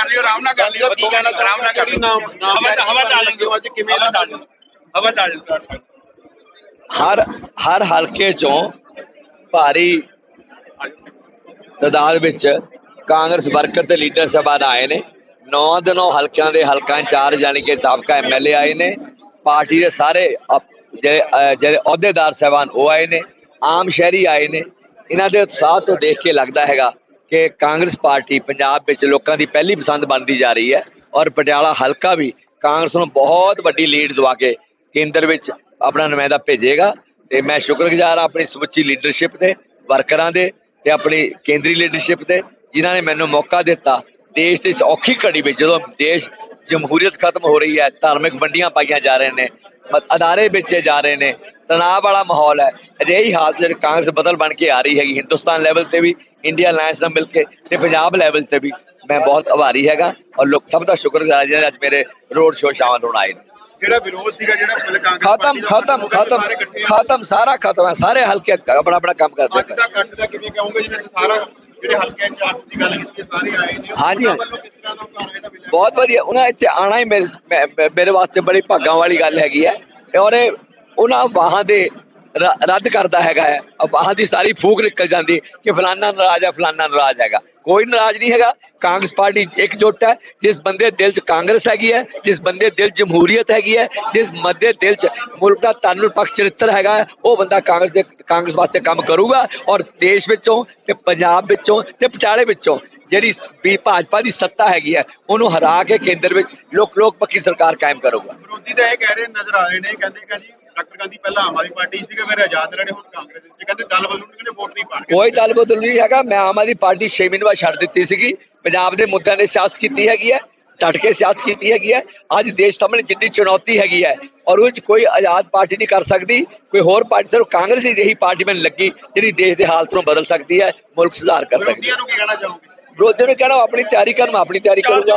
ਕਰ ਲਿਓ ਆਰਾਮ ਨਾਲ ਕਰ ਲਿਓ। ਕੀ ਕਹਿਣਾ ਆਰਾਮ ਨਾਲ ਕਰ ਕਿਹੜੀ ਨਾਮ ਨਾਮ ਹਵਾ ਚ- ਹਵਾ ਚੱਲ ਕਿਉਂ ਅੱਜ ਕਿਵੇਂ ਦਾ ਹਵਾ ਚੱਲ ਹਰ ਹਰ ਹਲਕੇ ਚੋਂ ਭਾਰੀ ਤਾਦਾਦ ਵਿੱਚ ਕਾਂਗਰਸ ਵਰਕਰ ਤੇ ਲੀਡਰ ਸਭਾ ਆਏ ਨੇ। ਨੌ ਦਿਨੋਂ ਹਲਕਿਆਂ ਦੇ ਹਲਕਾਂ ਇੰਚਾਰਜ ਯਾਨੀ ਕਿ ਸਾਬਕਾ ਐਮਐਲਏ ਆਏ ਨੇ। ਪਾਰਟੀ ਦੇ ਸਾਰੇ ਜਿਹੜੇ ਅਹੁਦੇਦਾਰ ਸਹਿਬਾਨ ਉਹ ਆਏ ਨੇ। ਆਮ ਸ਼ਹਿਰੀ ਆਏ ਨੇ। ਇਹਨਾਂ ਦੇ ਉਤਸ਼ਾਹ ਤੋਂ ਦੇਖ ਕੇ ਲੱਗਦਾ ਹੈਗਾ ਕਿ ਕਾਂਗਰਸ ਪਾਰਟੀ ਪੰਜਾਬ ਵਿੱਚ ਲੋਕਾਂ ਦੀ ਪਹਿਲੀ ਪਸੰਦ ਬਣਦੀ ਜਾ ਰਹੀ ਹੈ ਔਰ ਪਟਿਆਲਾ ਹਲਕਾ ਵੀ ਕਾਂਗਰਸ ਨੂੰ ਬਹੁਤ ਵੱਡੀ ਲੀਡ ਦਵਾ ਕੇ ਕੇਂਦਰ ਵਿੱਚ ਆਪਣਾ ਨੁਮਾਇੰਦਾ ਭੇਜੇਗਾ ਤੇ ਮੈਂ ਸ਼ੁਕਰਗੁਜ਼ਾਰ ਹਾਂ ਆਪਣੀ ਸਮੁੱਚੀ ਲੀਡਰਸ਼ਿਪ 'ਤੇ ਵਰਕਰਾਂ ਦੇ ਤੇ ਆਪਣੀ ਕੇਂਦਰੀ ਲੀਡਰਸ਼ਿਪ 'ਤੇ ਜਿਨ੍ਹਾਂ ਨੇ ਮੈਨੂੰ ਮੌਕਾ ਦਿੱਤਾ ਦੇਸ਼ ਦੇ ਔਖੀ ਘੜੀ ਵਿੱਚ ਜਦੋਂ ਦੇਸ਼ ਜਮਹੂਰੀਅਤ ਖਤਮ ਹੋ ਰਹੀ ਹੈ, ਧਾਰਮਿਕ ਵੰਡੀਆਂ ਪਾਈਆਂ ਜਾ ਰਹੇ ਨੇ, ਅਦਾਰੇ ਵੇਚੇ ਜਾ ਰਹੇ ਨੇ ਤਣਾਅ ਵਾਲਾ ਮਾਹੌਲ ਹੈ ਅਜਿਹੀ ਹਾਲਤ ਵਿੱਚ ਕਾਂਗਰਸ ਬਦਲ ਬਣ ਕੇ ਆ ਰਹੀ ਹੈਗੀ ਹਿੰਦੁਸਤਾਨ ਲੈਵਲ ਤੇ ਵੀ ਇੰਡੀਆ ਅਲਾਈਅੰਸ ਨਾਲ ਮਿਲ ਕੇ ਤੇ ਪੰਜਾਬ ਲੈਵਲ ਤੇ ਵੀ ਮੈਂ ਬਹੁਤ ਆਭਾਰੀ ਹੈਗਾ ਔਰ ਲੋਕ ਸਭ ਦਾ ਸ਼ੁਕਰਗੁਜ਼ਾਰ ਜਿਹਨੇ ਅੱਜ ਮੇਰੇ ਰੋਡ ਸ਼ੋਅ ਸ਼ਾਮਲ ਹੋਣ ਆਏ ਨੇ ਜਿਹੜਾ ਵਿਰੋਧ ਸੀਗਾ ਜਿਹੜਾ ਪਹਿਲੇ ਕਾਂਗਰਸ ਖਤਮ ਖਤਮ ਖਤਮ ਖਤਮ ਸਾਰਾ ਖਤਮ ਹੈ। ਸਾਰੇ ਹਲਕੇ ਆਪਣਾ ਆਪਣਾ ਕੰਮ ਕਰਦੇ ਅੱਜ ਪਏ ਦਾ ਕੱਟ ਦਾ ਕਿਵੇਂ ਕਹੋਗੇ? ਜਿਵੇਂ ਸਾਰਾ ਜਿਹੜੇ ਹਲਕੇ ਇੰਚਾਰਜ ਦੀ ਗੱਲ ਕੀਤੀ ਹੈ, ਸਾਰੇ ਆਏ ਨੇ। ਹਾਂਜੀ, ਉਹਨਾਂ ਹਾਂਜੀ। ਵੱਲੋਂ ਕਿਸ ਤਰ੍ਹਾਂ ਦਾ ਉਤਾਰਾ ਜਿਹੜਾ ਮਿਲਿਆ? ਬਹੁਤ ਵਧੀਆ। ਉਹਨਾਂ ਇੱਥੇ ਆਣਾ ਹੀ ਮੇਰੇ ਮੈਂ- ਮੈਂ- ਮੇਰੇ ਵਾਸਤੇ ਬੜੀ ਭਾਗਾਂ ਵਾਲੀ ਗੱਲ ਹੈਗੀ ਹੈ। ਔਰ ਇਹ ਉਹਨਾਂ ਵਾਹਾਂ ਦੇ ਰੱਦ ਕਰਦਾ ਹੈਗਾ ਹੈ। ਅਹ ਵਾਹਾਂ ਦੀ ਸਾਰੀ ਫੂਕ ਨਿਕਲ ਜਾਂਦੀ ਕਿ ਫਲਾਨਾ ਨਾਰਾਜ਼ ਹੈ, ਫਲਾਨਾ ਨਾਰਾਜ਼ ਹੈਗਾ। ਕੋਈ ਨਾਰਾਜ਼ ਨਹੀਂ ਹੈਗਾ। ਕਾਂਗਰਸ ਪਾਰਟੀ ਇਕਜੁੱਟ ਹੈ। ਜਿਸ ਬੰਦੇ ਦਿਲ 'ਚ ਕਾਂਗਰਸ ਹੈਗੀ ਹੈ, ਜਿਸ ਬੰਦੇ ਦਿਲ ਜਮਹੂਰੀਅਤ ਹੈਗੀ ਹੈ, ਜਿਸ ਬੰਦੇ ਦਿਲ 'ਚ ਮੁਲਕ ਦਾ ਤਨ ਚਰਿੱਤਰ ਹੈਗਾ ਉਹ ਬੰਦਾ ਕਾਂਗਰਸ ਦੇ, ਕਾਂਗਰਸ ਵਾਸਤੇ ਕੰਮ ਕਰੂਗਾ ਔਰ ਦੇਸ਼ ਵਿੱਚੋਂ ਤੇ ਪੰਜਾਬ ਵਿੱਚੋਂ ਤੇ ਪਟਿਆਲੇ ਵਿੱਚੋਂ ਜਿਹੜੀ ਵੀ ਭਾਜਪਾ ਦੀ ਸੱਤਾ ਹੈਗੀ ਹੈ, ਉਹਨੂੰ ਹਰਾ ਕੇ ਕੇਂਦਰ ਵਿੱਚ ਲੋਕ ਲੋਕ ਪੱਕੀ ਸਰਕਾਰ ਕਾਇਮ ਕਰੂਗਾ। ਵਿਰੋਧੀ ਤਾਂ ਇਹ ਕਹਿ ਰਹੇ ਨਜ਼ਰ ਆ ਰਹੇ ਨੇ, ਕਹਿੰਦੇ ਕਿ ਡਾਕਟਰ ਗਾਂਧੀ ਪਹਿਲਾਂ ਆਮ ਆਦਮੀ ਪਾਰਟੀ ਸੀਗਾ ਫਿਰ ਆਜ਼ਾਦ ਰਹੇ ਹੁਣ ਕਾਂਗਰਸ ਵਿੱਚ। ਕਹਿੰਦੇ ਦਲ ਬਦਲੂ ਕਹਿੰਦੇ ਵੋਟ ਨਹੀਂ ਪਾਣਗੇ। ਕੋਈ ਦਲ ਬਦਲ ਨਹੀਂ ਹੈਗਾ। ਮੈਂ ਆਮ ਆਦਮੀ ਪਾਰਟੀ 6 ਮਹੀਨੇ ਬਾਅਦ ਛੱਡ ਦਿੱਤੀ ਸੀਗੀ। ਪੰਜਾਬ ਦੇ ਮੁੱਦਿਆਂ ਨੇ ਸਿਆਸਤ ਕੀਤੀ ਹੈਗੀ ਹੈ ਡਟ ਕੇ ਸਿਆਸਤ ਕੀਤੀ ਹੈਗੀ ਹੈ। ਅੱਜ ਦੇਸ਼ ਸਾਹਮਣੇ ਜਿੰਨੀ ਚੁਣੌਤੀ ਹੈਗੀ ਹੈ ਔਰ ਉਹ 'ਚ ਕੋਈ ਆਜ਼ਾਦ ਪਾਰਟੀ ਨਹੀਂ ਕਰ ਸਕਦੀ ਕੋਈ ਹੋਰ ਪਾਰਟੀ ਸਿਰਫ ਕਾਂਗਰਸ ਦੀ ਜਿਹੀ ਪਾਰਟੀ ਮੈਨੂੰ ਲੱਗੀ ਜਿਹੜੀ ਦੇਸ਼ ਦੇ ਹਾਲਤ ਨੂੰ ਬਦਲ ਸਕਦੀ ਹੈ ਮੁਲਕ ਸੁਧਾਰ ਕਰ ਸਕਦੀ ਹੈ। ਵਿਰੋਧੀਆਂ ਨੂੰ ਕੀ ਕਹਿਣਾ ਚਾਹੋਗੇ? ਵਿਰੋਧੀਆਂ ਨੂੰ ਕਹਿਣਾ ਆਪਣੀ ਤਿਆਰੀ ਕਰਨ ਆਪਣੀ ਤਿਆਰੀ ਕਰੂੰਗਾ